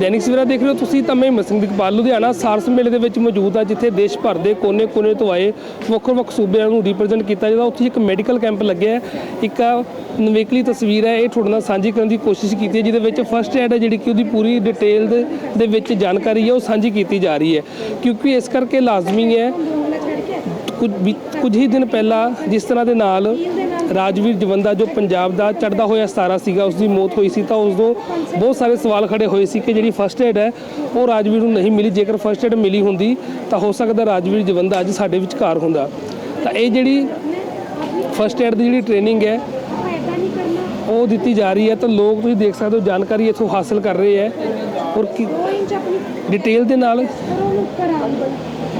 ਦੈਨਿਕ ਸਵੇਰਾ ਦੇਖ ਰਹੇ ਹੋ ਤੁਸੀਂ ਤਾਂ ਮੈਂ ਹਿੰਮਤ ਸਿੰਘ ਦਿਕਪਾਲ ਲੁਧਿਆਣਾ, ਸਾਰਸ ਮੇਲੇ ਦੇ ਵਿੱਚ ਮੌਜੂਦ ਆ ਜਿੱਥੇ ਦੇਸ਼ ਭਰ ਦੇ ਕੋਨੇ-ਕੋਨੇ ਤੋਂ ਆਏ ਵੱਖ-ਵੱਖ ਸੂਬਿਆਂ ਨੂੰ ਰਿਪਰੈਜ਼ੈਂਟ ਕੀਤਾ ਜਾਂਦਾ। ਉੱਥੇ ਇੱਕ ਮੈਡੀਕਲ ਕੈਂਪ ਲੱਗਿਆ ਇੱਕ ਨਵੇਕਲੀ ਤਸਵੀਰ ਹੈ, ਇਹ ਤੁਹਾਡੇ ਨਾਲ ਸਾਂਝੀ ਕਰਨ ਦੀ ਕੋਸ਼ਿਸ਼ ਕੀਤੀ ਹੈ, ਜਿਹਦੇ ਵਿੱਚ ਫਸਟ ਐਡ ਹੈ ਜਿਹੜੀ ਕਿ ਉਹਦੀ ਪੂਰੀ ਡਿਟੇਲ ਦੇ ਵਿੱਚ ਜਾਣਕਾਰੀ ਹੈ, ਉਹ ਸਾਂਝੀ ਕੀਤੀ ਜਾ ਰਹੀ ਹੈ। ਕਿਉਂਕਿ ਇਸ ਕਰਕੇ ਲਾਜ਼ਮੀ ਹੈ, ਕੁਝ ਕੁਝ ਹੀ ਦਿਨ ਪਹਿਲਾਂ ਜਿਸ ਤਰ੍ਹਾਂ ਦੇ ਨਾਲ ਰਾਜਵੀਰ ਜਵੰਦਾ ਜੋ ਪੰਜਾਬ ਦਾ ਚੜਦਾ ਹੋਇਆ ਸਤਾਰਾ ਸੀਗਾ ਉਸ ਦੀ ਮੌਤ ਹੋਈ ਸੀ ਤਾਂ ਉਸ ਤੋਂ ਬਹੁਤ ਸਾਰੇ ਸਵਾਲ ਖੜੇ ਹੋਏ ਸੀ ਕਿ ਜਿਹੜੀ ਫਸਟ ਏਡ ਹੈ ਉਹ ਰਾਜਵੀਰ ਨੂੰ ਨਹੀਂ ਮਿਲੀ। ਜੇਕਰ ਫਸਟ ਏਡ ਮਿਲੀ ਹੁੰਦੀ ਤਾਂ ਹੋ ਸਕਦਾ ਰਾਜਵੀਰ ਜਵੰਦਾ ਅੱਜ ਸਾਡੇ ਵਿਚਕਾਰ ਹੁੰਦਾ। ਤਾਂ ਇਹ ਜਿਹੜੀ ਫਸਟ ਏਡ ਦੀ ਜਿਹੜੀ ਟ੍ਰੇਨਿੰਗ ਹੈ ਉਹ ਦਿੱਤੀ ਜਾ ਰਹੀ ਹੈ। ਤਾਂ ਲੋਕ ਤੁਸੀਂ ਦੇਖ ਸਕਦੇ ਹੋ ਜਾਣਕਾਰੀ ਇੱਥੋਂ ਹਾਸਲ ਕਰ ਰਹੇ ਹੈ। ਔਰ ਕੀ ਡਿਟੇਲ ਦੇ ਨਾਲ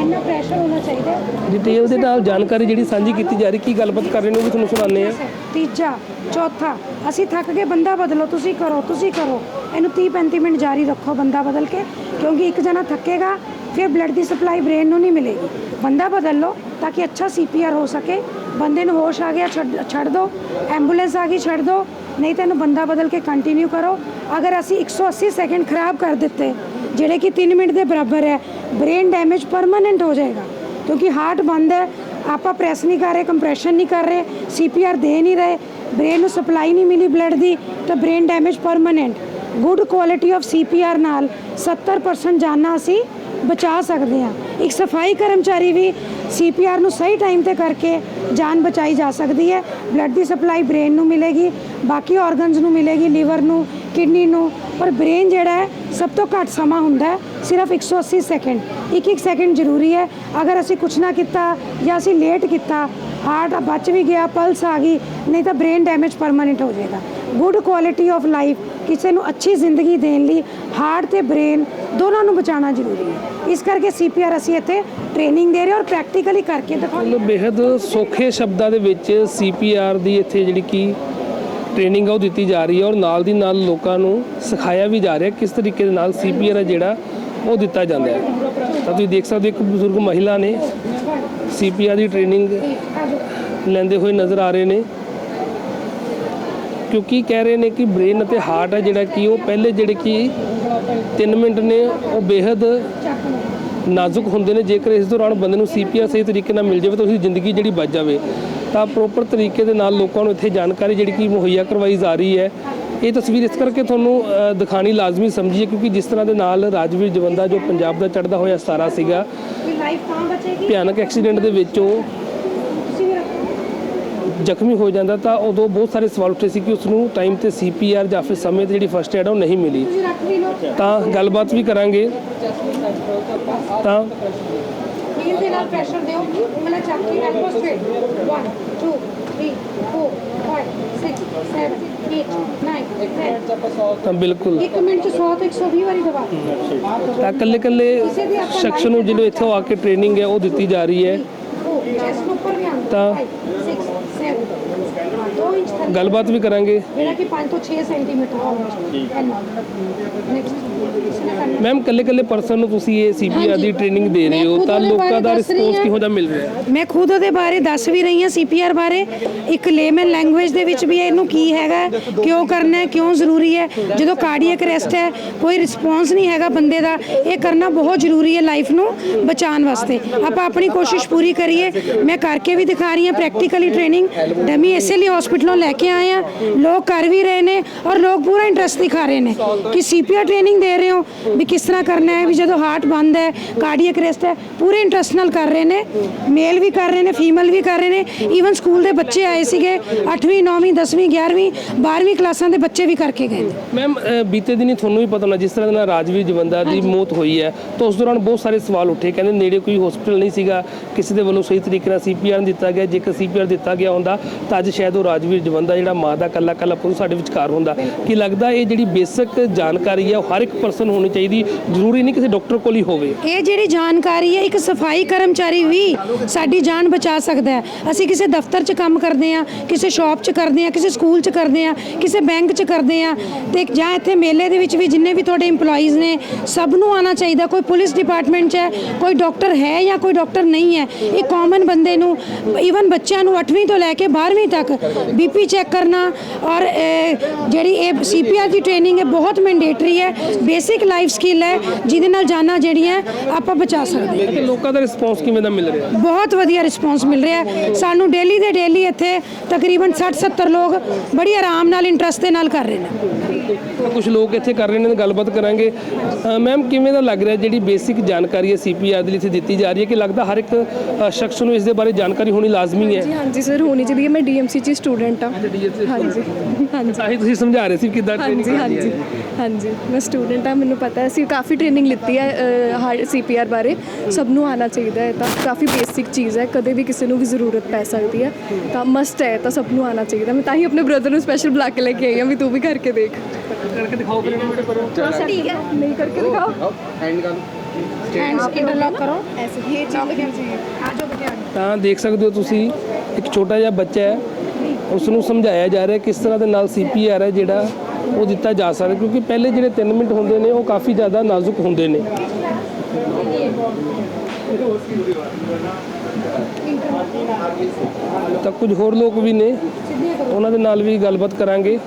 ਇੰਨਾ ਪ੍ਰੈਸ਼ਰ ਹੋਣਾ ਚਾਹੀਦਾ। ਡਿਟੇਲ ਦੇ ਨਾਲ ਜਾਣਕਾਰੀ ਜਿਹੜੀ ਸਾਂਝੀ ਕੀਤੀ ਜਾ ਰਹੀ ਕੀ ਗੱਲਬਾਤ ਕਰ ਰਹੇ ਨੇ ਉਹ ਵੀ ਤੁਹਾਨੂੰ ਸੁਣਾਉਂਦੇ ਆ ਤੀਜਾ ਚੌਥਾ ਅਸੀਂ ਥੱਕ ਗਏ ਬੰਦਾ ਬਦਲੋ ਤੁਸੀਂ ਕਰੋ ਤੁਸੀਂ ਕਰੋ। ਇਹਨੂੰ 30 35 ਮਿੰਟ ਜਾਰੀ ਰੱਖੋ ਬੰਦਾ ਬਦਲ ਕੇ ਕਿਉਂਕਿ ਇੱਕ ਜਣਾ ਥੱਕੇਗਾ ਫਿਰ ਬਲੱਡ ਦੀ ਸਪਲਾਈ ਬ੍ਰੇਨ ਨੂੰ ਨਹੀਂ ਮਿਲੇਗੀ। ਬੰਦਾ ਬਦਲ ਲਓ ਤਾਂ ਕਿ ਅੱਛਾ ਸੀਪੀਆਰ ਹੋ ਸਕੇ ਬੰਦੇ ਨੂੰ ਹੋਸ਼ ਆ ਗਿਆ ਛੱਡ ਛੱਡ ਦਿਓ ਐਂਬੂਲੈਂਸ ਆ ਗਈ ਛੱਡ ਦਿਓ ਨਹੀਂ ਤਾਂ ਇਹਨੂੰ ਬੰਦਾ ਬਦਲ ਕੇ ਕੰਟੀਨਿਊ ਕਰੋ। ਅਗਰ ਅਸੀਂ 180 ਸੈਕਿੰਡ ਖਰਾਬ ਕਰ ਦਿੱਤੇ ਜਿਹੜੇ ਕਿ 3 ਮਿੰਟ ਦੇ ਬਰਾਬਰ ਹੈ ਬ੍ਰੇਨ ਡੈਮੇਜ ਪਰਮਾਨੈਂਟ ਹੋ ਜਾਏਗਾ। ਕਿਉਂਕਿ ਹਾਰਟ ਬੰਦ ਹੈ, ਆਪਾਂ ਪ੍ਰੈਸ ਨਹੀਂ ਕਰ ਰਹੇ ਕੰਪਰੈਸ਼ਨ ਨਹੀਂ ਕਰ ਰਹੇ ਸੀਪੀਆਰ ਦੇ ਨਹੀਂ ਰਹੇ ਬ੍ਰੇਨ ਨੂੰ ਸਪਲਾਈ ਨਹੀਂ ਮਿਲੀ ਬਲੱਡ ਦੀ, ਤਾਂ brain damage permanent good quality of CPR ਨਾਲ 70% ਜਾਨਾਂ ਅਸੀਂ ਬਚਾ ਸਕਦੇ ਹਾਂ। ਇੱਕ ਸਫ਼ਾਈ ਕਰਮਚਾਰੀ ਵੀ ਸੀਪੀਆਰ ਨੂੰ ਸਹੀ ਟਾਈਮ ਤੇ ਕਰਕੇ ਜਾਨ ਬਚਾਈ ਜਾ ਸਕਦੀ ਹੈ। ਬਲੱਡ ਦੀ ਸਪਲਾਈ ਬ੍ਰੇਨ ਨੂੰ ਮਿਲੇਗੀ, ਬਾਕੀ ਆਰਗਨਸ ਨੂੰ ਮਿਲੇਗੀ ਲੀਵਰ ਨੂੰ ਕਿਡਨੀ ਨੂੰ, ਪਰ ਬ੍ਰੇਨ ਜਿਹੜਾ ਹੈ, ਸਭ ਤੋਂ ਘੱਟ ਸਮਾਂ ਹੁੰਦਾ ਹੈ, ਸਿਰਫ 180 ਸੈਕਿੰਡ। ਇੱਕ ਇੱਕ ਸੈਕਿੰਡ ਜ਼ਰੂਰੀ ਹੈ। ਅਗਰ ਅਸੀਂ ਕੁਛ ਨਾ ਕੀਤਾ ਜਾਂ ਅਸੀਂ ਲੇਟ ਕੀਤਾ, ਹਾਰਟ ਬਚ ਵੀ ਗਿਆ, ਪਲਸ ਆ ਗਈ, ਨਹੀਂ ਤਾਂ ਬ੍ਰੇਨ ਡੈਮੇਜ ਪਰਮਾਨੈਂਟ ਹੋ ਜਾਏਗਾ। ਗੁੱਡ ਕੁਆਲਿਟੀ ਆਫ ਲਾਈਫ ਕਿਸੇ ਨੂੰ ਅੱਛੀ ਜ਼ਿੰਦਗੀ ਦੇਣ ਲਈ ਹਾਰਟ ਤੇ ਬ੍ਰੇਨ ਦੋਨਾਂ ਨੂੰ ਬਚਾਉਣਾ ਜ਼ਰੂਰੀ ਹੈ। ਇਸ ਕਰਕੇ ਸੀਪੀਆਰ ਅਸੀਂ ਇੱਥੇ ਟ੍ਰੇਨਿੰਗ ਦੇ ਰਹੇ ਔਰ ਪ੍ਰੈਕਟੀਕਲੀ ਕਰਕੇ ਦਿਖਾਉਂਦੇ ਮਤਲਬ ਬੇहद ਸੌਖੇ ਸ਼ਬਦਾਂ ਦੇ ਵਿੱਚ ਸੀਪੀਆਰ ਦੀ ਇੱਥੇ ਜਿਹੜੀ ਕੀ ਟ੍ਰੇਨਿੰਗ ਉਹ ਦਿੱਤੀ ਜਾ ਰਹੀ ਹੈ ਔਰ ਨਾਲ ਦੀ ਨਾਲ ਲੋਕਾਂ ਨੂੰ ਸਿਖਾਇਆ ਵੀ ਜਾ ਰਿਹਾ ਕਿਸ ਤਰੀਕੇ ਦੇ ਨਾਲ ਸੀਪੀਆਰ ਹੈ ਜਿਹੜਾ ਉਹ ਦਿੱਤਾ ਜਾਂਦਾ ਹੈ। ਤਾਂ ਤੁਸੀਂ ਦੇਖ ਸਕਦੇ ਹੋ ਇੱਕ ਬਜ਼ੁਰਗ ਮਹਿਲਾ ਨੇ ਸੀਪੀਆਰ ਦੀ ਟ੍ਰੇਨਿੰਗ ਲੈਂਦੇ ਹੋਏ ਨਜ਼ਰ ਆ ਰਹੇ ਨੇ। ਕਿਉਂਕਿ ਕਹਿ ਰਹੇ ਨੇ ਕਿ ਬ੍ਰੇਨ ਅਤੇ ਹਾਰਟ ਹੈ ਜਿਹੜਾ ਕਿ ਉਹ ਪਹਿਲੇ ਜਿਹੜੇ ਕਿ 3 ਮਿੰਟ ਨੇ, ਉਹ ਬੇहद ਨਾਜ਼ੁਕ ਹੁੰਦੇ ਨੇ। ਜੇਕਰ ਇਸ ਦੌਰਾਨ ਬੰਦੇ ਨੂੰ ਸੀਪੀਆਰ ਸਹੀ ਤਰੀਕੇ ਨਾਲ ਮਿਲ ਜਾਵੇ ਤਾਂ ਉਸਦੀ ਜ਼ਿੰਦਗੀ ਜਿਹੜੀ ਬਚ ਜਾਵੇ। ਤਾਂ ਪ੍ਰੋਪਰ ਤਰੀਕੇ ਦੇ ਨਾਲ ਲੋਕਾਂ ਨੂੰ ਇੱਥੇ ਜਾਣਕਾਰੀ ਜਿਹੜੀ ਕਿ ਮੁਹੱਈਆ ਕਰਵਾਈ ਜਾ ਰਹੀ ਹੈ। ਇਹ ਤਸਵੀਰ ਇਸ ਕਰਕੇ ਤੁਹਾਨੂੰ ਦਿਖਾਣੀ ਲਾਜ਼ਮੀ ਸਮਝੀ ਹੈ ਕਿਉਂਕਿ ਜਿਸ ਤਰ੍ਹਾਂ ਦੇ ਨਾਲ ਰਾਜਵੀਰ ਜਵੰਦਾ ਜੋ ਪੰਜਾਬ ਦਾ ਚੜ੍ਹਦਾ ਹੋਇਆ ਸਤਾਰਾ ਸੀਗਾ ਭਿਆਨਕ ਐਕਸੀਡੈਂਟ ਦੇ ਵਿੱਚ ਉਹ ਜ਼ਖਮੀ ਹੋ ਜਾਂਦਾ ਤਾਂ ਉਦੋਂ ਬਹੁਤ ਸਾਰੇ ਸਵਾਲ ਉੱਠੇ ਸੀ ਕਿ ਉਸ ਨੂੰ ਟਾਈਮ ਤੇ ਸੀਪੀਆਰ ਜਾਂ ਫਿਰ ਸਮੇਂ ਤੇ ਜਿਹੜੀ ਫਸਟ ਐਡ ਉਹ ਨਹੀਂ ਮਿਲੀ। ਤਾਂ ਗੱਲਬਾਤ ਵੀ ਕਰਾਂਗੇ। ਤਾਂ ਹੀਲ ਦੇ ਨਾਲ ਪ੍ਰੈਸ਼ਰ ਦਿਓ। ਉਂਗਲਾਂ ਚੱਕ ਕੇ ਐਲਬੋ ਸਟ੍ਰੇਟ 1 2 3 4 5 6 7 8 9 10 ਤਾਂ ਬਿਲਕੁਲ। ਇੱਕ ਮਿੰਟ ਚ 100 ਤੋਂ 120 ਵਾਰੀ ਦਬਾ। ਤਾਂ ਕੱਲੇ ਕੱਲੇ ਸ਼ਖਸ ਨੂੰ ਜਿਹੜੇ ਇੱਥੋਂ ਆ ਕੇ ਟ੍ਰੇਨਿੰਗ ਹੈ ਉਹ ਦਿੱਤੀ ਜਾ ਰਹੀ ਹੈ। ਤਾਂ 6 7 2 ਇੰਚ ਤੱਕ ਗੱਲਬਾਤ ਵੀ ਕਰਾਂਗੇ। ਜਿਹੜਾ ਕਿ 5 ਤੋਂ 6 ਸੈਂਟੀਮੀਟਰ ਹੋਣਾ ਮੈਮ ਕੱਲੇ ਕੱਲੇ ਪਰਸਨ ਨੂੰ ਤੁਸੀਂ ਇਹ ਸੀਪੀਆਰ ਦੀ ਟ੍ਰੇਨਿੰਗ ਦੇ ਰਹੇ ਹੋ ਤਾਂ ਲੋਕਾਂ ਦਾ ਰਿਸਪੌਂਸ। ਕਿਹੋ ਜਿਹਾ ਮਿਲ ਰਿਹਾ ਮੈਂ ਖੁਦ ਉਹਦੇ ਬਾਰੇ ਦੱਸ ਵੀ ਰਹੀ ਹਾਂ ਸੀਪੀਆਰ ਬਾਰੇ। ਇੱਕ ਲੇਮਨ ਲੈਂਗੁਏਜ ਦੇ ਵਿੱਚ ਵੀ ਇਹਨੂੰ ਕੀ ਹੈਗਾ ਕਿਉਂ ਕਰਨਾ ਹੈ ਕਿਉਂ ਜ਼ਰੂਰੀ ਹੈ। ਜਦੋਂ ਕਾਰਡੀਅਕ ਅਰੈਸਟ ਹੈ ਕੋਈ ਰਿਸਪੌਂਸ ਨਹੀਂ ਹੈਗਾ ਬੰਦੇ ਦਾ। ਇਹ ਕਰਨਾ ਬਹੁਤ ਜ਼ਰੂਰੀ ਹੈ ਲਾਈਫ ਨੂੰ ਬਚਾਉਣ ਵਾਸਤੇ। ਆਪਾਂ ਆਪਣੀ ਕੋਸ਼ਿਸ਼ ਪੂਰੀ ਕਰੀਏ। ਮੈਂ ਕਰਕੇ ਵੀ ਦਿਖਾ ਰਹੀ ਹਾਂ ਪ੍ਰੈਕਟੀਕਲੀ ਟ੍ਰੇਨਿੰਗ ਡਮੀ ਇਸੇ ਲਈ ਹਸਪੀਟਲੋਂ ਲੈ ਕੇ ਆਏ ਆ। ਲੋਕ ਕਰ ਵੀ ਰਹੇ ਨੇ ਔਰ ਲੋਕ ਪੂਰਾ ਇੰਟਰਸਟ ਦਿਖਾ ਰਹੇ ਨੇ ਕਿ ਸੀਪੀਆਰ ਟ੍ਰੇਨਿੰਗ ਦੇ ਰਹੇ ਹੋ ਵੀ ਕਿਸ ਤਰ੍ਹਾਂ ਕਰਨਾ ਹੈ ਵੀ ਜਦੋਂ ਹਾਰਟ ਬੰਦ ਹੈ ਕਾਰਡੀਅਕ ਅਰੈਸਟ ਹੈ ਪੂਰੇ ਇੰਟਰਸਟ ਨਾਲ ਕਰ ਰਹੇ ਨੇ। ਮੇਲ ਵੀ ਕਰ ਰਹੇ ਨੇ ਫੀਮੇਲ ਵੀ ਕਰ ਰਹੇ ਨੇ। ਈਵਨ ਸਕੂਲ ਦੇ ਬੱਚੇ ਆਏ ਸੀਗੇ 8ਵੀਂ 9ਵੀਂ 10ਵੀਂ 11ਵੀਂ 12ਵੀਂ ਕਲਾਸਾਂ ਦੇ ਬੱਚੇ ਵੀ ਕਰਕੇ ਗਏ ਨੇ। ਮੈਮ ਬੀਤੇ ਦਿਨੀ ਤੁਹਾਨੂੰ ਵੀ ਪਤਾ ਹੋਣਾ ਜਿਸ ਤਰ੍ਹਾਂ ਦੇ ਨਾਲ ਰਾਜਵੀਰ ਜਵੰਦਾ ਦੀ ਮੌਤ ਹੋਈ ਹੈ ਤਾਂ ਉਸ ਦੌਰਾਨ ਬਹੁਤ ਸਾਰੇ ਸਵਾਲ ਉੱਠੇ। ਕਹਿੰਦੇ ਨੇੜੇ ਕੋਈ ਹਸਪੀਟਲ ਨਹੀਂ ਸੀਗਾ ਕਿਸੇ ਦੇ ਵੱਲੋਂ ਸਹੀ ਤਰੀਕੇ ਨਾਲ ਸੀਪੀਆਰ ਦਿੱਤਾ ਗਿਆ ਜੇਕਰ ਸੀਪੀਆਰ ਦਿੱਤਾ ਗਿਆ ਹੁੰਦਾ ਤਾਂ ਅੱਜ ਸ਼ਾਇਦ ਉਹ ਰਾਜਵੀਰ ਜਵੰਦਾ ਜਿਹੜਾ ਮਾਂ ਦਾ ਕੱਲਾ ਕੱਲਾ ਪੁੱਤ ਸਾਡੇ ਵਿਚਕਾਰ ਹੁੰਦਾ। ਕੀ ਲੱਗਦਾ ਇਹ ਜਿਹੜੀ ਬੇਸਿਕ ਜਾਣਕਾਰੀ ਹੈ, ਉਹ ਹਰ ਇੱਕ ਪਰਸਨ ਹੋਣੀ ਚਾਹੀਦੀ, ਜ਼ਰੂਰੀ ਨਹੀਂ ਕਿਸੇ ਡਾਕਟਰ ਕੋਲ ਹੀ ਹੋਵੇ। ਇਹ ਜਿਹੜੀ ਜਾਣਕਾਰੀ ਹੈ, ਇੱਕ ਸਫ਼ਾਈ ਕਰਮਚਾਰੀ ਵੀ ਸਾਡੀ ਜਾਨ ਬਚਾ ਸਕਦਾ ਹੈ। ਅਸੀਂ ਕਿਸੇ ਦਫ਼ਤਰ 'ਚ ਕੰਮ ਕਰਦੇ ਆ ਕਿਸੇ ਸ਼ਾਪ 'ਚ ਕਰਦੇ ਆ ਕਿਸੇ ਸਕੂਲ 'ਚ ਕਰਦੇ ਆ ਕਿਸੇ ਬੈਂਕ 'ਚ ਕਰਦੇ ਆ ਤੇ ਜਾਂ ਇੱਥੇ ਮੇਲੇ ਦੇ ਵਿੱਚ ਵੀ ਜਿੰਨੇ ਵੀ ਤੁਹਾਡੇ EMPLOYEES ਨੇ, ਸਭ ਨੂੰ ਆਣਾ ਚਾਹੀਦਾ। ਕੋਈ ਪੁਲਿਸ ਡਿਪਾਰਟਮੈਂਟ 'ਚ ਹੈ, ਕੋਈ ਡਾਕਟਰ ਹੈ ਜਾਂ ਕੋਈ ਡਾਕਟਰ ਨਹੀਂ ਹੈ, ਇਹ ਕਾਮਨ ਬੰਦੇ ਨੂੰ ਈਵਨ ਬੱਚਿਆਂ ਨੂੰ 8ਵੀਂ ਤੋਂ ਲੈ ਕੇ 12ਵੀਂ ਤੱਕ ਬੀਪੀ ਚੈੱਕ ਕਰਨਾ ਔਰ ਜਿਹੜੀ ਇਹ ਸੀਪੀਆਰ ਦੀ ਟ੍ਰੇਨਿੰਗ ਹੈ ਬਹੁਤ ਮੈਂਡੇਟਰੀ ਹੈ ਬੇਸਿਕ ਲਾਈਫ ਸਕਿੱਲ ਹੈ ਜਿਹਦੇ ਨਾਲ ਜਾਨਾਂ ਜਿਹੜੀਆਂ ਆਪਾਂ ਬਚਾ ਸਕਦੇ ਹਾਂ। ਲੋਕਾਂ ਦਾ ਰਿਸਪੌਂਸ ਕਿਵੇਂ ਦਾ ਮਿਲ ਰਿਹਾ? ਬਹੁਤ ਵਧੀਆ ਰਿਸਪੌਂਸ ਮਿਲ ਰਿਹਾ ਸਾਨੂੰ ਡੇਲੀ ਦੇ ਡੇਲੀ ਇੱਥੇ ਤਕਰੀਬਨ 60 70 ਲੋਕ ਬੜੀ ਆਰਾਮ ਨਾਲ ਇੰਟਰਸਟ ਦੇ ਨਾਲ ਕਰ ਰਹੇ ਨੇ। ਕੁਝ ਲੋਕ ਇੱਥੇ ਕਰ ਰਹੇ ਨੇ ਗੱਲਬਾਤ ਕਰਾਂਗੇ। ਮੈਮ ਕਿਵੇਂ ਦਾ ਲੱਗ ਰਿਹਾ ਜਿਹੜੀ ਬੇਸਿਕ ਜਾਣਕਾਰੀ ਹੈ ਸੀਪੀਆਰ ਦੇ ਲਈ ਇੱਥੇ ਦਿੱਤੀ ਜਾ ਰਹੀ ਹੈ? ਕਿ ਲੱਗਦਾ ਹਰ ਇੱਕ ਸ਼ਖਸ ਨੂੰ ਇਸ ਦੇ ਬਾਰੇ ਜਾਣਕਾਰੀ ਹੋਣੀ ਲਾਜ਼ਮੀ ਹੈ? ਜੀ ਹਾਂਜੀ ਸਰ ਹੋਣੀ ਚਾਹੀਦੀ ਹੈ। ਮੈਂ ਡੀਐਮਸੀ ਚ ਸਟੂਡੈਂਟ ਹਾਂ। ਹਾਂਜੀ। ਹਾਂਜੀ। ਤਾਂ ਹੀ ਤੁਸੀਂ ਸਮਝਾ ਰਹੇ ਸੀ ਕਿੱਦਾਂ training ਹਾਂਜੀ। ਹਾਂਜੀ। ਹਾਂਜੀ। ਮੈਂ ਸਟੂਡੈਂਟ ਹਾਂ ਮੈਨੂੰ ਪਤਾ ਹੈ। ਅਸੀਂ ਕਾਫੀ ਟ੍ਰੇਨਿੰਗ ਲਿੱਤੀ ਹੈ ਸੀਪੀਆਰ ਬਾਰੇ। ਸਭ ਨੂੰ ਆਉਣਾ ਚਾਹੀਦਾ ਹੈ। ਤਾਂ ਕਾਫੀ ਬੇਸਿਕ ਚੀਜ਼ ਹੈ। ਕਦੇ ਵੀ ਕਿਸੇ ਨੂੰ ਵੀ ਜ਼ਰੂਰਤ ਪੈ ਸਕਦੀ ਹੈ। ਤਾਂ ਮਸਟ ਹੈ ਤਾਂ ਸਭ ਨੂੰ ਆਉਣਾ ਚਾਹੀਦਾ। ਮੈਂ ਤਾਂ ਹੀ ਆਪਣੇ ਬ੍ਰਦਰ ਨੂੰ ਸਪੈਸ਼ਲ ਬੁਲਾ ਕੇ ਲੈ ਕੇ ਆਈ ਹਾਂ ਵੀ ਤੂੰ ਵੀ ਕਰਕੇ ਦੇਖ। ਕਰਕੇ ਦਿਖਾਓ ਫਿਰ ਕਰੋ ਠੀਕ ਹੈ। ਨਹੀਂ ਕਰਕੇ ਦਿਖਾਓ। ਹੈਂਡਸ ਇੰਟਰਲੌਕ ਕਰੋ? ਐਸੇ ਹੀ ਚੀਜ਼ ਆਜੋ ਬਟਿਆ ਤਾਂ ਦੇਖ ਸਕਦੇ ਹੋ ਤੁਸੀਂ ਇੱਕ ਛੋਟਾ ਜਿਹਾ ਬੱਚਾ ਹੈ। ਉਸ ਨੂੰ ਸਮਝਾਇਆ ਜਾ ਰਿਹਾ ਕਿਸ ਤਰ੍ਹਾਂ ਦੇ ਨਾਲ ਸੀਪੀਆਰ ਹੈ ਜਿਹੜਾ ਉਹ ਦਿੱਤਾ ਜਾ ਸਕਦਾ ਕਿਉਂਕਿ ਪਹਿਲੇ ਜਿਹੜੇ 3 ਮਿੰਟ ਹੁੰਦੇ ਨੇ, ਉਹ ਕਾਫੀ ਜ਼ਿਆਦਾ ਨਾਜ਼ੁਕ ਹੁੰਦੇ ਨੇ। ਤਾਂ ਕੁਝ ਹੋਰ ਲੋਕ ਵੀ ਨੇ, ਉਹਨਾਂ ਦੇ ਨਾਲ ਵੀ ਗੱਲਬਾਤ ਕਰਾਂਗੇ।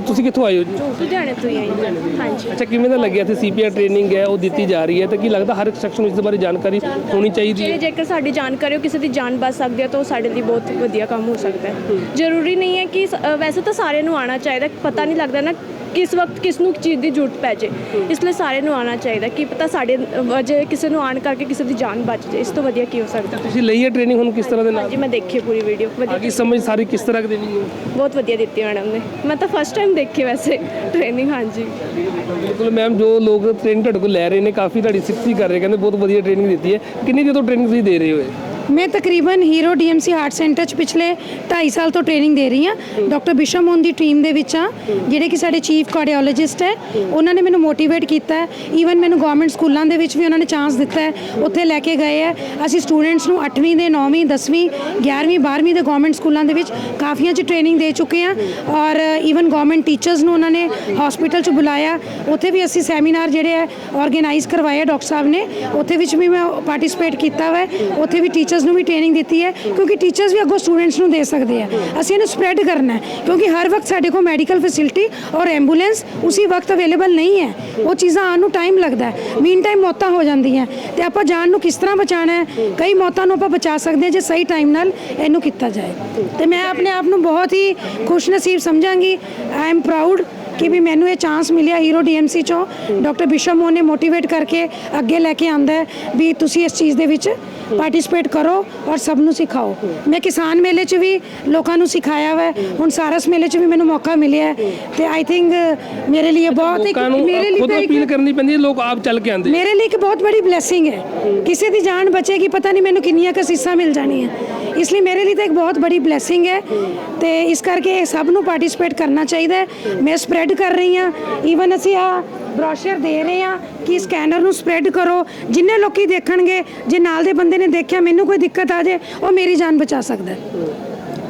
ਤੁਸੀਂ ਕਿੱਥੋਂ ਆਏ ਹੋ ਜੀ? ਲੁਧਿਆਣੇ ਤੋਂ ਹੀ ਆਈ ਹਾਂ। ਹਾਂਜੀ। ਅੱਛਾ ਕਿਵੇਂ ਦਾ ਲੱਗਿਆ ਇੱਥੇ ਸੀਪੀਆਰ ਟ੍ਰੇਨਿੰਗ ਹੈ ਉਹ ਦਿੱਤੀ ਜਾ ਰਹੀ ਹੈ? ਤਾਂ ਕੀ ਲੱਗਦਾ ਹਰ ਇੱਕ ਸ਼ਖਸ ਨੂੰ ਇਸ ਦੇ ਬਾਰੇ ਜਾਣਕਾਰੀ ਹੋਣੀ ਚਾਹੀਦੀ ਜੇ ਹੈ ਜੇਕਰ ਸਾਡੀ ਜਾਣਕਾਰੀ ਉਹ ਕਿਸੇ ਦੀ ਜਾਨ ਬਚ ਸਕਦੀ ਹੈ ਤਾਂ ਉਹ ਸਾਡੇ ਲਈ ਬਹੁਤ ਵਧੀਆ ਕੰਮ ਹੋ ਸਕਦਾ ਹੈ। ਜ਼ਰੂਰੀ ਨਹੀਂ ਹੈ ਕਿ ਸ- ਅ, ਵੈਸੇ ਤਾਂ ਸਾਰਿਆਂ ਨੂੰ ਆਉਣਾ ਚਾਹੀਦਾ ਪਤਾ ਨਹੀਂ ਲੱਗਦਾ ਨਾ ਕਿਸ ਵਕਤ ਕਿਸ ਨੂੰ ਚੀਜ਼ ਦੀ ਜ਼ਰੂਰਤ ਪੈ ਜੇ। ਇਸ ਲਈ ਸਾਰਿਆਂ ਨੂੰ ਆਉਣਾ ਚਾਹੀਦਾ ਕੀ ਪਤਾ ਸਾਡੇ ਅ, ਜੇ ਕਿਸੇ ਨੂੰ ਆਣ ਕਰਕੇ ਕਿਸੇ ਦੀ ਜਾਨ ਬਚ ਜੇ ਇਸ ਤੋਂ ਵਧੀਆ ਕੀ ਹੋ ਸਕਦਾ। ਤੁਸੀਂ ਲਈ ਹੈ ਟ੍ਰੇਨਿੰਗ ਹੁਣ ਕਿਸ ਤਰ੍ਹਾਂ ਦੇ ਨਾਲ? ਹਾਂਜੀ ਮੈਂ ਦੇਖੀ ਪੂਰੀ ਵੀਡੀਓ ਵਧੀਆ ਆਗੀ ਸਮਝ ਸਾਰੀ ਕਿਸ ਤਰ੍ਹਾਂ ਦੀ ਦੇਣੀ ਬਹੁਤ ਵਧੀਆ ਦਿੱਤੀ ਮੈਡਮ ਨੇ। ਮੈਂ ਤਾਂ ਫਸਟ ਟਾਈਮ ਦੇਖੀ ਵੈਸੇ ਟ੍ਰੇਨਿੰਗ ਹਾਂਜੀ। ਬਿਲਕੁਲ ਮੈਮ ਜੋ ਲੋਕ ਟ੍ਰੇਨਿੰਗ ਤੁਹਾਡੇ ਕੋਲ ਲੈ ਰਹੇ ਨੇ ਕਾਫੀ ਤੁਹਾਡੀ ਸਿਫਤੀ ਕਰ ਰਹੇ ਕਹਿੰਦੇ ਬਹੁਤ ਵਧੀਆ ਟ੍ਰੇਨਿੰਗ ਦਿੱਤੀ ਹੈ। ਕਿੰਨੀ ਦੇਰ ਤੋਂ ਟ੍ਰੇਨਿੰਗ ਤੁਸੀਂ ਦੇ ਰਹੇ ਹੋ? ਮੈਂ ਤਕਰੀਬਨ ਹੀਰੋ ਡੀਐਮਸੀ ਹਾਰਟ ਸੈਂਟਰ 'ਚ ਪਿਛਲੇ 2.5 ਸਾਲ ਤੋਂ ਟ੍ਰੇਨਿੰਗ ਦੇ ਰਹੀ ਹਾਂ। ਡਾਕਟਰ ਹੋਣ ਦੀ ਟੀਮ ਦੇ ਵਿੱਚ ਆ ਜਿਹੜੇ ਕਿ ਸਾਡੇ ਚੀਫ ਕਾਰਡੀਓਲੋਜਿਸਟ ਹੈ, ਉਹਨਾਂ ਨੇ ਮੈਨੂੰ ਮੋਟੀਵੇਟ ਕੀਤਾ ਹੈ। ਈਵਨ ਮੈਨੂੰ ਗਵਰਨਮੈਂਟ ਸਕੂਲਾਂ ਦੇ ਵਿੱਚ ਵੀ ਉਹਨਾਂ ਨੇ ਚਾਂਸ ਦਿੱਤਾ ਹੈ। ਉੱਥੇ ਲੈ ਕੇ ਗਏ ਹੈ। ਅਸੀਂ ਸਟੂਡੈਂਟਸ ਨੂੰ 8ਵੀਂ ਦੇ 9ਵੀਂ 10ਵੀਂ 11ਵੀਂ 12ਵੀਂ ਦੇ ਗਵਰਨਮੈਂਟ ਸਕੂਲਾਂ ਦੇ ਵਿੱਚ ਕਾਫੀਆਂ 'ਚ ਟ੍ਰੇਨਿੰਗ ਦੇ ਚੁੱਕੇ ਹਾਂ। ਔਰ ਈਵਨ ਗਵਰਨਮੈਂਟ ਟੀਚਰਸ ਨੂੰ ਉਹਨਾਂ ਨੇ ਹਸਪੀਟਲ 'ਚ ਬੁਲਾਇਆ। ਉੱਥੇ ਵੀ ਅਸੀਂ ਸੈਮੀਨਾਰ ਜਿਹੜੇ ਹੈ ਆਰਗੇਨਾਈਜ਼ ਕਰਵਾਏ ਡਾਕਟਰ ਸਾਹਿਬ ਨੇ। ਉੱਥੇ ਵਿੱਚ ਵੀ ਮੈਂ ਪਾਰਟਿਸਿਪੇਟ ਕੀਤਾ ਵਾ। ਉੱਥੇ ਵੀ ਟੀਚਰਸ ਨੂੰ ਵੀ ਟ੍ਰੇਨਿੰਗ ਦਿੱਤੀ ਹੈ, ਕਿਉਂਕਿ ਟੀਚਰਸ ਵੀ ਅੱਗੋਂ ਸਟੂਡੈਂਟਸ ਨੂੰ ਦੇ ਸਕਦੇ ਆ ਅਸੀਂ ਇਹਨੂੰ ਸਪਰੈਡ ਕਰਨਾ ਹੈ, ਕਿਉਂਕਿ ਹਰ ਵਕਤ ਸਾਡੇ ਕੋਲ ਮੈਡੀਕਲ ਫੈਸਿਲਿਟੀ ਔਰ ਐਂਬੂਲੈਂਸ ਉਸੇ ਵਕਤ ਅਵੇਲੇਬਲ ਨਹੀਂ ਹੈ। ਉਹ ਚੀਜ਼ਾਂ ਆਉਣ ਨੂੰ ਟਾਈਮ ਲੱਗਦਾ ਹੈ। ਮੀਨ ਟਾਈਮ ਮੌਤਾਂ ਹੋ ਜਾਂਦੀਆਂ ਤੇ ਆਪਾਂ ਜਾਨ ਨੂੰ ਕਿਸ ਤਰ੍ਹਾਂ ਬਚਾਉਣਾ ਹੈ, ਕਈ ਮੌਤਾਂ ਨੂੰ ਆਪਾਂ ਬਚਾ ਸਕਦੇ ਹਾਂ ਜੇ ਸਹੀ ਟਾਈਮ ਨਾਲ ਇਹਨੂੰ ਕੀਤਾ ਜਾਏ। ਤੇ ਮੈਂ ਆਪਣੇ ਆਪ ਨੂੰ ਬਹੁਤ ਹੀ ਖੁਸ਼ਨਸੀਬ ਸਮਝਾਂਗੀ। ਆਈ ਐਮ ਪ੍ਰਾਊਡ ਕਿ ਵੀ ਮੈਨੂੰ ਇਹ ਚਾਂਸ ਮਿਲਿਆ ਹੀਰੋ ਡੀਐਮਸੀ ਚੋਂ। ਡਾਕਟਰ ਬਿਸ਼ਮ ਮੋਹਨ ਨੇ ਮੋਟੀਵੇਟ ਕਰਕੇ ਅੱਗੇ ਲੈ ਕੇ ਆਂਦਾ ਵੀ ਤੁਸੀਂ ਇਸ ਚੀਜ਼ ਦੇ ਵਿੱਚ ਪਾਰਟਿਸਿਪੇਟ ਕਰੋ ਔਰ ਸਭ ਨੂੰ ਸਿਖਾਓ। ਮੈਂ ਕਿਸਾਨ ਮੇਲੇ 'ਚ ਵੀ ਲੋਕਾਂ ਨੂੰ ਸਿਖਾਇਆ ਵਾ। ਹੁਣ ਸਾਰਸ ਮੇਲੇ 'ਚ ਵੀ ਮੈਨੂੰ ਮੌਕਾ ਮਿਲਿਆ ਤੇ ਆਈ ਥਿੰਕ ਮੇਰੇ ਲਈ ਬਹੁਤ ਇੱਕ ਮੇਰੇ ਲਈ ਖੁਦ ਅਪੀਲ ਕਰਨੀ ਪੈਂਦੀ ਹੈ ਲੋਕ ਆਪ ਚੱਲ ਕੇ ਆਉਂਦੇ। ਮੇਰੇ ਲਈ ਇੱਕ ਬਹੁਤ ਬੜੀ ਬਲੇਸਿੰਗ ਹੈ। ਕਿਸੇ ਦੀ ਜਾਨ ਬਚੇਗੀ ਪਤਾ ਨਹੀਂ ਮੈਨੂੰ ਕਿੰਨੀਆਂ ਕਸੀਸਾਂ ਮਿਲ ਜਾਣੀਆਂ। ਇਸ ਲਈ ਮੇਰੇ ਲਈ ਤਾਂ ਇੱਕ ਬਹੁਤ ਬੜੀ ਬਲੇਸਿੰਗ ਹੈ ਤੇ ਇਸ ਕਰਕੇ ਸਭ ਨੂੰ ਪਾਰਟਿਸਿਪੇਟ ਕਰਨਾ ਚਾਹੀਦਾ ਹੈ। ਮੈਂ ਸਪਰੈਡ ਕਰ ਰਹੀ ਹਾਂ। ਈਵਨ ਅਸੀਂ ਆ ਬ੍ਰੋਸ਼ਰ ਦੇ ਰਹੇ ਹਾਂ ਕਿ ਸਕੈਨਰ ਨੂੰ ਸਪਰੈਡ ਕਰੋ। ਜਿੰਨੇ ਲੋਕੀ ਦੇਖਣਗੇ ਜੇ ਨਾਲ ਦੇ ਬੰਦੇ ਨੇ ਦੇਖਿਆ ਮੈਨੂੰ ਕੋਈ ਦਿੱਕਤ ਆ ਜੇ ਉਹ ਮੇਰੀ ਜਾਨ ਬਚਾ ਸਕਦਾ ਹੈ।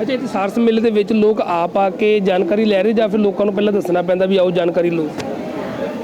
ਅੱਛਾ ਇੱਥੇ ਸਾਰਸ ਮੇਲੇ ਦੇ ਵਿੱਚ ਲੋਕ ਆਪ ਆ ਕੇ ਜਾਣਕਾਰੀ ਲੈ ਰਹੇ ਜਾਂ ਫਿਰ ਲੋਕਾਂ ਨੂੰ ਪਹਿਲਾਂ ਦੱਸਣਾ ਪੈਂਦਾ ਵੀ ਆਓ ਜਾਣਕਾਰੀ ਲਓ?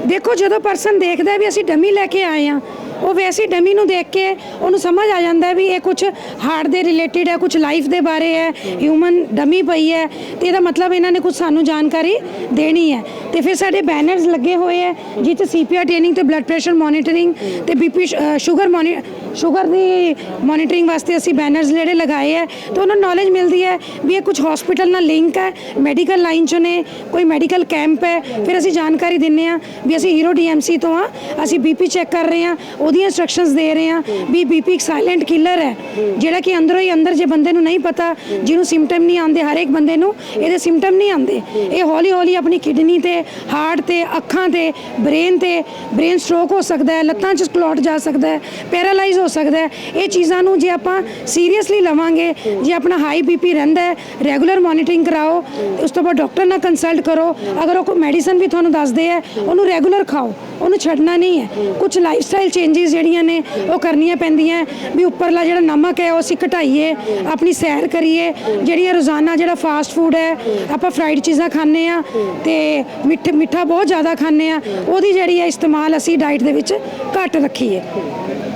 ਦੇਖੋ ਜਦੋਂ ਪਰਸਨ ਦੇਖਦਾ ਵੀ ਅਸੀਂ ਡਮੀ ਲੈ ਕੇ ਆਏ ਆ ਉਹ ਵੈਸੇ ਡਮੀ ਨੂੰ ਦੇਖ ਕੇ ਉਹਨੂੰ ਸਮਝ ਆ ਜਾਂਦਾ ਵੀ ਇਹ ਕੁਝ ਹਾਰਟ ਦੇ ਰਿਲੇਟਡ ਹੈ ਕੁਝ ਲਾਈਫ ਦੇ ਬਾਰੇ ਹੈ ਹਿਊਮਨ ਡਮੀ ਪਈ ਹੈ ਤੇ ਇਹਦਾ ਮਤਲਬ ਇਹਨਾਂ ਨੇ ਕੁਝ ਸਾਨੂੰ ਜਾਣਕਾਰੀ ਦੇਣੀ ਹੈ। ਤੇ ਫਿਰ ਸਾਡੇ ਬੈਨਰਸ ਲੱਗੇ ਹੋਏ ਹੈ, ਜਿੱਥੇ ਸੀਪੀਆਰ ਟ੍ਰੇਨਿੰਗ ਤੇ ਬਲੱਡ ਪ੍ਰੈਸ਼ਰ ਮੋਨੀਟਰਿੰਗ ਤੇ ਬੀਪੀ ਸ਼ੂਗਰ ਮੋਨੀ ਸ਼ੂਗਰ ਦੀ ਮੋਨੀਟਰਿੰਗ ਵਾਸਤੇ ਅਸੀਂ ਬੈਨਰਸ ਜਿਹੜੇ ਲਗਾਏ ਹੈ, ਤੇ ਉਹਨਾਂ ਨੂੰ ਨੌਲੇਜ ਮਿਲਦੀ ਹੈ ਵੀ ਇਹ ਕੁਝ ਹਸਪੀਟਲ ਨਾਲ ਲਿੰਕ ਹੈ ਮੈਡੀਕਲ ਲਾਈਨ ਚੋਂ ਨੇ, ਕੋਈ ਮੈਡੀਕਲ ਕੈਂਪ ਹੈ, ਫਿਰ ਅਸੀਂ ਜਾਣਕਾਰੀ ਦਿੰਨੇ ਆ ਵੀ ਅਸੀਂ ਹੀਰੋ ਡੀਐਮਸੀ ਤੋਂ ਆ ਅਸੀਂ ਬੀਪੀ ਚੈੱਕ ਕਰ ਰਹੇ ਆ ਉਹਦੀਆਂ ਇਨਸਟਰਕਸ਼ਨਸ ਦੇ ਰਹੇ ਆ ਵੀ ਬੀਪੀ ਇੱਕ ਸਾਇਲੈਂਟ ਕਿਲਰ ਹੈ, ਜਿਹੜਾ ਕਿ ਅੰਦਰੋਂ ਹੀ ਅੰਦਰ ਜੇ ਬੰਦੇ ਨੂੰ ਨਹੀਂ ਪਤਾ, ਜਿਹਨੂੰ ਸਿੰਪਟਮ ਨਹੀਂ ਆਉਂਦੇ, ਹਰ ਇੱਕ ਬੰਦੇ ਨੂੰ ਇਹਦੇ ਸਿੰਪਟਮ ਨਹੀਂ ਆਉਂਦੇ। ਇਹ ਹੌਲੀ ਹੌਲੀ ਆਪਣੀ ਕਿਡਨੀ ਤੇ ਹਾਰਟ ਤੇ, ਅੱਖਾਂ ਤੇ ਬ੍ਰੇਨ ਤੇ ਬ੍ਰੇਨ ਸਟ੍ਰੋਕ ਹੋ ਸਕਦਾ ਹੈ, ਲੱਤਾਂ 'ਚ ਕਲੌਟ ਜਾ ਸਕਦਾ ਹੈ ਪੈਰਾਲਾਈਜ਼ ਹੋ ਸਕਦਾ ਹੈ। ਇਹ ਚੀਜ਼ਾਂ ਨੂੰ ਜੇ ਆਪਾਂ ਸੀਰੀਅਸਲੀ ਲਵਾਂਗੇ, ਜੇ ਆਪਣਾ ਹਾਈ ਬੀਪੀ ਰਹਿੰਦਾ ਹੈ ਰੈਗੂਲਰ ਮੋਨੀਟਰਿੰਗ ਕਰਾਓ, ਉਸ ਤੋਂ ਬਾਅਦ ਡਾਕਟਰ ਨਾਲ ਕੰਸਲਟ ਕਰੋ, ਅਗਰ ਉਹ ਕੋਈ ਮੈਡੀਸਨ ਵੀ ਤੁਹਾਨੂੰ ਦੱਸਦੇ ਹੈ, ਉਹਨੂੰ ਰੈਗੂਲਰ ਖਾਓ, ਉਹਨੂੰ ਛੱਡਣਾ ਨਹੀਂ ਹੈ। ਕੁਝ ਲਾਈਫ ਸਟਾਈਲ ਚੇਂਜਸ ਜਿਹੜੀਆਂ ਨੇ, ਉਹ ਕਰਨੀਆਂ ਪੈਂਦੀਆਂ ਵੀ ਉੱਪਰਲਾ ਜਿਹੜਾ ਨਮਕ ਹੈ, ਉਹ ਅਸੀਂ ਘਟਾਈਏ, ਆਪਣੀ ਸੈਰ ਕਰੀਏ, ਜਿਹੜੀਆਂ ਰੋਜ਼ਾਨਾ ਜਿਹੜਾ ਫਾਸਟ ਫੂਡ ਹੈ, ਆਪਾਂ ਫਰਾਈਡ ਚੀਜ਼ਾਂ ਖਾਂਦੇ ਆ ਤੇ ਮਿੱਠ, ਮਿੱਠਾ ਬਹੁਤ ਜ਼ਿਆਦਾ ਖਾਂਦੇ ਆ ਉਹਦੀ ਜਿਹੜੀ ਹੈ ਇਸਤੇਮਾਲ ਅਸੀਂ ਡਾਈਟ ਦੇ ਵਿੱਚ ਘੱਟ ਰੱਖੀਏ।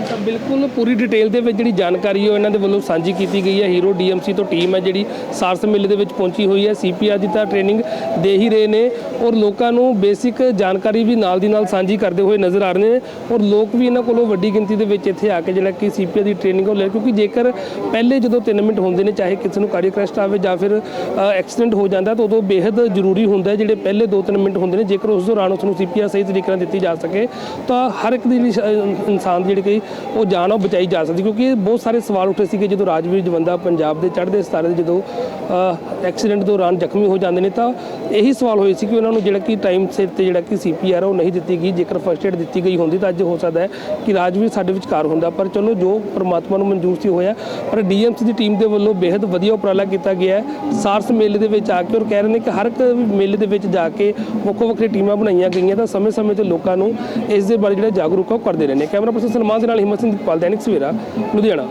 ਤਾਂ ਬਿਲਕੁਲ ਪੂਰੀ ਡਿਟੇਲ ਦੇ ਵਿੱਚ ਜਿਹੜੀ ਜਾਣਕਾਰੀ ਉਹ ਇਹਨਾਂ ਦੇ ਵੱਲੋਂ ਸਾਂਝੀ ਕੀਤੀ ਗਈ ਹੈ। ਹੀਰੋ ਡੀਐਮਸੀ ਤੋਂ ਟੀਮ ਹੈ ਜਿਹੜੀ ਸਾਰਸ ਮੇਲੇ ਦੇ ਵਿੱਚ ਪਹੁੰਚੀ ਹੋਈ ਹੈ। ਸੀਪੀਆਰ ਦੀ ਤਾਂ ਟ੍ਰੇਨਿੰਗ ਦੇ ਹੀ ਰਹੇ ਨੇ ਔਰ ਲੋਕਾਂ ਨੂੰ ਬੇਸਿਕ ਜਾਣਕਾਰੀ ਵੀ ਨਾਲ ਦੀ ਨਾਲ ਸਾਂਝੀ ਕਰਦੇ ਹੋਏ ਨਜ਼ਰ ਆ ਰਹੇ ਨੇ ਔਰ ਲੋਕ ਵੀ ਇਹਨਾਂ ਕੋਲੋਂ ਵੱਡੀ ਗਿਣਤੀ ਦੇ ਵਿੱਚ ਇੱਥੇ ਆ ਕੇ ਜਿਹੜਾ ਕਿ ਸੀਪੀਆਰ ਦੀ ਟ੍ਰੇਨਿੰਗ ਉਹ ਲੈ ਕਿਉਂਕਿ ਜੇਕਰ ਪਹਿਲੇ ਜਦੋਂ 3 ਮਿੰਟ ਹੁੰਦੇ ਨੇ, ਚਾਹੇ ਕਿਸੇ ਨੂੰ ਕਾਰਡੀਅਕ ਅਰੈਸਟ ਆਵੇ ਜਾਂ ਫਿਰ ਐਕਸੀਡੈਂਟ ਹੋ ਜਾਂਦਾ ਤਾਂ ਉਦੋਂ ਬੇहद ਜ਼ਰੂਰੀ ਹੁੰਦਾ ਜਿਹੜੇ ਪਹਿਲੇ 2-3 ਮਿੰਟ ਹੁੰਦੇ ਨੇ, ਜੇਕਰ ਉਸ ਦੌਰਾਨ ਉਸ ਨੂੰ ਸੀਪੀਆਰ ਸਹੀ ਤਰੀਕੇ ਨਾਲ ਦਿੱਤੀ ਜਾ ਸਕੇ, ਤਾਂ ਹਰ ਇੱਕ ਦੀ ਇਨਸਾਨ ਦੀ ਜਿਹੜੀ ਕਿ ਉਹ ਜਾਨ ਉਹ ਬਚਾਈ ਜਾ ਸਕਦੀ ਕਿਉਂਕਿ ਬਹੁਤ ਸਾਰੇ ਸਵਾਲ ਉੱਠੇ ਸੀਗੇ ਜਦੋਂ ਰਾਜਵੀਰ ਜਵੰਦਾ ਪੰਜਾਬ ਦੇ ਚੜ੍ਹਦੇ ਸਿਤਾਰੇ ਦੇ ਜਦੋਂ ਐਕਸੀਡੈਂਟ ਦੌਰਾਨ ਜ਼ਖਮੀ ਹੋ ਜਾਂਦੇ ਨੇ ਤਾਂ ਇਹੀ ਸਵਾਲ ਹੋਏ ਸੀ ਕਿ ਉਹਨਾਂ ਨੂੰ ਜਿਹੜਾ ਕਿ ਟਾਈਮ ਸਿਰ ਤੇ ਜਿਹੜਾ ਕਿ ਸੀਪੀਆਰ ਉਹ ਨਹੀਂ ਦਿੱਤੀ ਗਈ। ਜੇਕਰ ਫਸਟ ਏਡ ਦਿੱਤੀ ਗਈ ਹੁੰਦੀ ਤਾਂ ਅੱਜ ਹੋ ਸਕਦਾ ਹੈ ਕਿ ਰਾਜਵੀਰ ਸਾਡੇ ਵਿਚਕਾਰ ਹੁੰਦਾ। ਪਰ ਚਲੋ ਜੋ ਪਰਮਾਤਮਾ ਨੂੰ ਮਨਜ਼ੂਰ ਸੀ ਹੋਇਆ। ਪਰ ਡੀਐਮਸੀ ਦੀ ਟੀਮ ਦੇ ਵੱਲੋਂ ਬੇहद ਵਧੀਆ ਉਪਰਾਲਾ ਕੀਤਾ ਗਿਆ ਹੈ। ਸਾਰਸ ਮੇਲੇ ਦੇ ਵਿੱਚ ਆ ਕੇ ਔਰ ਕਹਿ ਰਹੇ ਨੇ ਕਿ ਹਰ ਇੱਕ ਮੇਲੇ ਦੇ ਵਿੱਚ ਜਾ ਕੇ ਵੱਖੋ ਵੱਖਰੀ ਟੀਮਾਂ ਬਣਾਈਆਂ ਗਈਆਂ ਤਾਂ ਸਮੇਂ-ਸਮੇਂ ਤੇ ਲੋਕਾਂ ਨੂੰ ਇਸ ਦੇ ਬਾਰੇ ਜਿਹੜਾ ਜਾਗਰੂਕ ਆ ਉਹ ਕਰਦੇ ਰਹਿੰਦੇ। ਕੈਮਰਾ ਪਰਸਨ ਸਨਮਾਨ ਦੇ ਨਾਲ ਹਿੰਮਤ ਸਿੰਘ ਦੀਪਾਲ, ਦੈਨਿਕ ਸਵੇਰਾ, ਲੁਧਿਆਣਾ।